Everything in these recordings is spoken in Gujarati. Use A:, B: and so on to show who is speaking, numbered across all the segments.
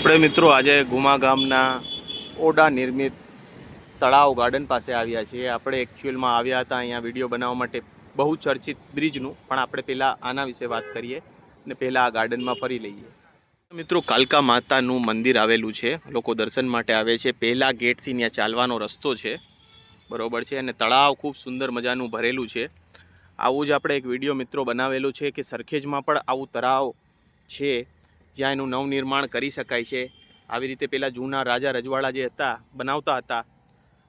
A: આપણે મિત્રો આજે ગુમા ગામના ઓડા નિર્મિત તળાવ ગાર્ડન પાસે આવ્યા છીએ. આપણે એકચ્યુઅલમાં આવ્યા હતા અહીંયા વીડિયો બનાવવા માટે બહુ ચર્ચિત બ્રિજનું પણ આપણે પહેલાં આના વિશે વાત કરીએ અને પહેલાં આ ગાર્ડનમાં ફરી લઈએ. મિત્રો, કાલકા માતાનું મંદિર આવેલું છે. લોકો દર્શન માટે આવે છે. પહેલાં ગેટથી ત્યાં ચાલવાનો રસ્તો છે. બરોબર છે. અને તળાવ ખૂબ સુંદર મજાનું ભરેલું છે. આવું જ આપણે એક વીડિયો મિત્રો બનાવેલું છે કે સરખેજમાં પણ આવું તળાવ છે. જ્યાં એનું નવનિર્માણ કરી શકાય છે. આવી રીતે પેલા જૂના રાજા રજવાડા જે હતા, બનાવતા હતા.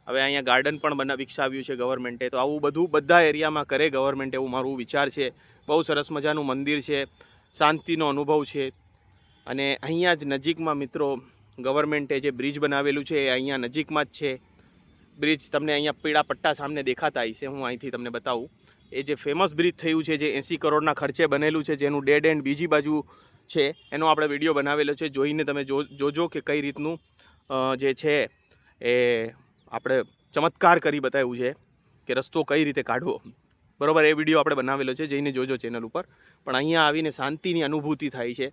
A: હવે અહીંયા ગાર્ડન પણ બના, વિકસાવ્યું છે ગવર્મેન્ટે. તો આવું બધું બધા એરિયામાં કરે ગવર્મેન્ટ એવું મારું વિચાર છે. બહુ સરસ મજાનું મંદિર છે. શાંતિનો અનુભવ છે. અને અહીંયા જ નજીકમાં મિત્રો, ગવર્મેન્ટે જે બ્રિજ બનાવેલું છે એ અહીંયા નજીકમાં જ છે. બ્રિજ તમને અહીંયા પીળા પટ્ટા સામને દેખાતા હશે, હું અહીંથી તમને બતાવું. એ જે ફેમસ બ્રિજ થયું છે, જે એંસી કરોડના ખર્ચે બનેલું છે, જેનું ડેડ એન્ડ બીજી બાજુ છે, એનો આપણે વીડિયો બનાવેલો છે, જોઈને તમે જોજો કે કઈ રીતનું જે છે એ આપણે ચમત્કાર કરી બતાવ્યું છે કે રસ્તો કઈ રીતે કાઢવો. બરોબર, એ વીડિયો આપણે બનાવેલો છે, જઈને જોજો ચેનલ ઉપર. પણ અહીંયા આવીને શાંતિની અનુભૂતિ થાય છે.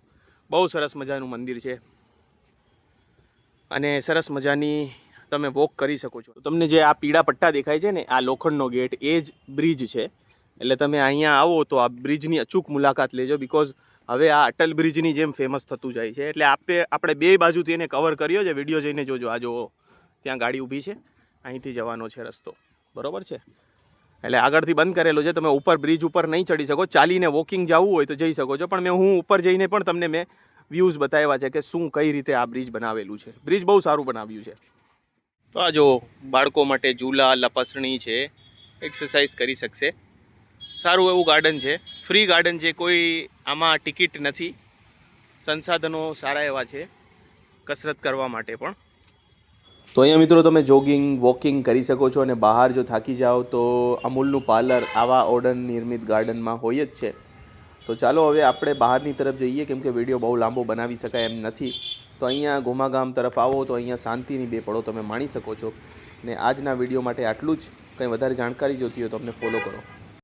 A: બહુ સરસ મજાનું મંદિર છે. અને સરસ મજાની તમે વોક કરી શકો છો. તમને જે આ પીળા પટ્ટા દેખાય છે ને, આ લોખંડનો ગેટ, એ જ બ્રિજ છે. એટલે તમે અહીંયા આવો તો આ બ્રિજની અચૂક મુલાકાત લેજો બિકોઝ હવે આ અટલ બ્રિજની જેમ ફેમસ થતું જાય છે. એટલે આપે, આપણે બે બાજુથી એને કવર કર્યો છે. વીડિયો જઈને જોજો. આ જુઓ ત્યાં ગાડી ઊભી છે. અહીંથી જવાનો છે રસ્તો. બરોબર છે? એટલે આગળથી બંધ કરેલો છે. તમે ઉપર બ્રિજ ઉપર નહીં ચડી શકો. ચાલીને વોકિંગ જવું હોય તો જઈ શકો છો. પણ મેં હું ઉપર જઈને પણ તમને મેં વ્યૂઝ બતાવ્યા છે કે શું કઈ રીતે આ બ્રિજ બનાવેલું છે. બ્રિજ બહુ સારું બનાવ્યું છે. તો આ જો બાળકો માટે ઝૂલા, લપસણી છે. એક્સરસાઇઝ કરી શકશે. સારું એવું ગાર્ડન છે. ફ્રી ગાર્ડન છે, કોઈ આમાં ટિકિટ નથી. સંસાધનો સારા એવા છે, કસરત કરવા માટે પણ. તો અહીંયા મિત્રો તમે જોગિંગ વોકિંગ કરી શકો છો અને બહાર જો થાકી જાઓ તો અમૂલનું પાર્લર આવા ઓર્ડર નિર્મિત ગાર્ડનમાં હોય જ છે. તો ચાલો હવે આપણે બહારની તરફ જઈએ, કેમ કે વીડિયો બહુ લાંબો બનાવી શકાય એમ નથી. તો અહીંયા ગોમા તરફ આવો, તો અહીંયા શાંતિની બે પળો તમે માણી શકો છો. ને આજના વીડિયો માટે આટલું જ. કંઈ વધારે જાણકારી જોતી હોય તો અમને ફોલો કરો.